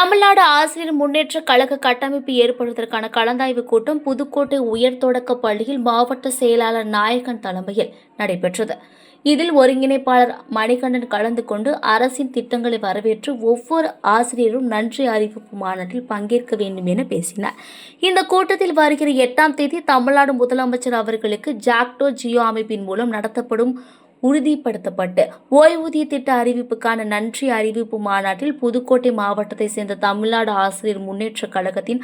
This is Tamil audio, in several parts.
தமிழ்நாடு ஆசிரியர் முன்னேற்ற கழக கட்டமைப்பு ஏற்படுவதற்கான கலந்தாய்வு கூட்டம் புதுக்கோட்டை உயர் தொடக்க பள்ளியில் மாவட்ட செயலாளர் நாயகன் தலைமையில் நடைபெற்றது. இதில் ஒருங்கிணைப்பாளர் மணிகண்டன் கலந்து கொண்டு அரசின் திட்டங்களை வரவேற்று ஒவ்வொரு ஆசிரியரும் நன்றி அறிவிப்பு மாநாட்டில் பங்கேற்க வேண்டும் என பேசினார். இந்த கூட்டத்தில் வருகிற எட்டாம் தேதி தமிழ்நாடு முதலமைச்சர் அவர்களுக்கு ஜாக்டோ ஜியோ அமைப்பின் மூலம் நடத்தப்படும் உறுதிப்படுத்தப்பட்டு ஓய்வூதிய திட்ட அறிவிப்புக்கான நன்றி அறிவிப்பு மாநாட்டில் புதுக்கோட்டை மாவட்டத்தை சேர்ந்த தமிழ்நாடு ஆசிரியர் முன்னேற்ற கழகத்தின்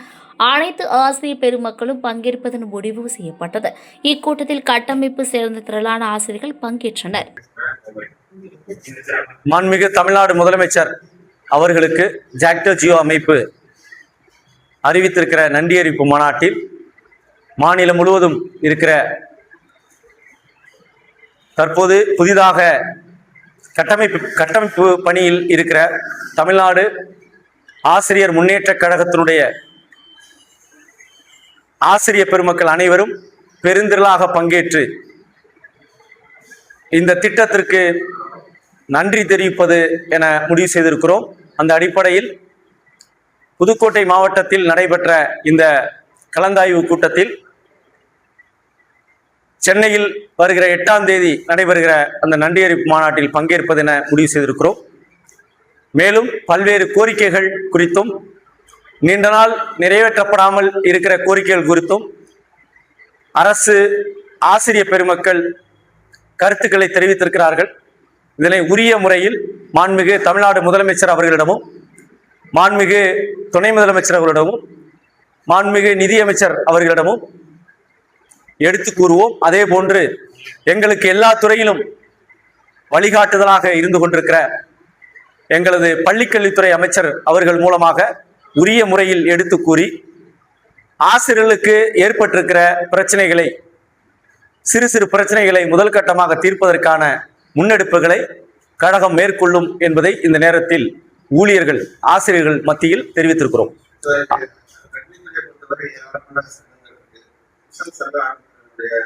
அனைத்து ஆசிரியர் பெருமக்களும் பங்கேற்பதன் முடிவு செய்யப்பட்டது. இக்கூட்டத்தில் கட்டமைப்பு சேர்ந்த திரளான ஆசிரியர்கள் பங்கேற்றனர். மாண்புமிகு தமிழ்நாடு முதலமைச்சர் அவர்களுக்கு ஜாக்டோ ஜியோ அமைப்பு அறிவித்திருக்கிற நன்றி அறிவிப்பு மாநாட்டில் மாநிலம் முழுவதும் இருக்கிற தற்போது புதிதாக கட்டமைப்பு கட்டமைப்பு பணியில் இருக்கிற தமிழ்நாடு ஆசிரியர் முன்னேற்றக் கழகத்தினுடைய ஆசிரியர் பெருமக்கள் அனைவரும் பெருந்திரளாக பங்கேற்று இந்த திட்டத்திற்கு நன்றி தெரிவிப்பது என முடிவு செய்திருக்கிறோம். அந்த அடிப்படையில் புதுக்கோட்டை மாவட்டத்தில் நடைபெற்ற இந்த கலந்தாய்வு கூட்டத்தில் சென்னையில் வருகிற எட்டாம் தேதி நடைபெறுகிற அந்த நன்றி மாநாட்டில் பங்கேற்பது என முடிவு செய்திருக்கிறோம். மேலும் பல்வேறு கோரிக்கைகள் குறித்தும் நீண்ட நாள் நிறைவேற்றப்படாமல் இருக்கிற கோரிக்கைகள் குறித்தும் அரசு ஆசிரியர் பெருமக்கள் கருத்துக்களை தெரிவித்திருக்கிறார்கள். இதனை உரிய முறையில் மாண்புமிகு தமிழ்நாடு முதலமைச்சர் அவர்களிடமும் மாண்புமிகு துணை முதலமைச்சர் அவர்களிடமும் மாண்புமிகு நிதியமைச்சர் அவர்களிடமும் எடுத்து கூறுவோம். அதே போன்று எங்களுக்கு எல்லா துறையிலும் வழிகாட்டுதலாக இருந்து கொண்டிருக்கிற எங்களது பள்ளிக்கல்வித்துறை அமைச்சர் அவர்கள் மூலமாக உரிய முறையில் எடுத்து கூறி ஆசிரியர்களுக்கு ஏற்பட்டிருக்கிற பிரச்சனைகளை சிறு சிறு பிரச்சனைகளை முதல் கட்டமாக தீர்ப்பதற்கான முன்னெடுப்புகளை கழகம் மேற்கொள்ளும் என்பதை இந்த நேரத்தில் ஊழியர்கள் ஆசிரியர்கள் மத்தியில் தெரிவித்திருக்கிறோம். கல்வித்துறை